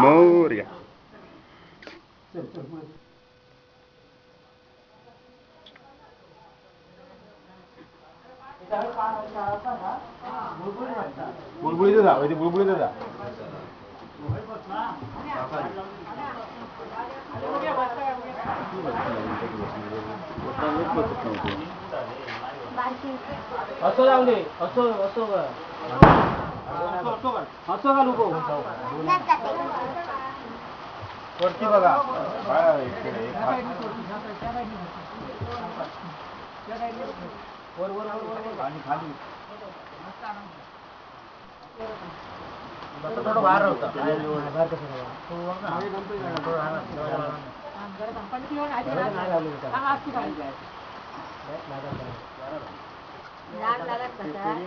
Moria. 물불이 되다. 어디 물불이 되다. 어떤 असं जाऊ दे असं असं कर असं घालू गो वरती बघा. वर वर वर वर आणि खाली थोडं बाहेर होतं बाहेर कसं लाग लागत कसं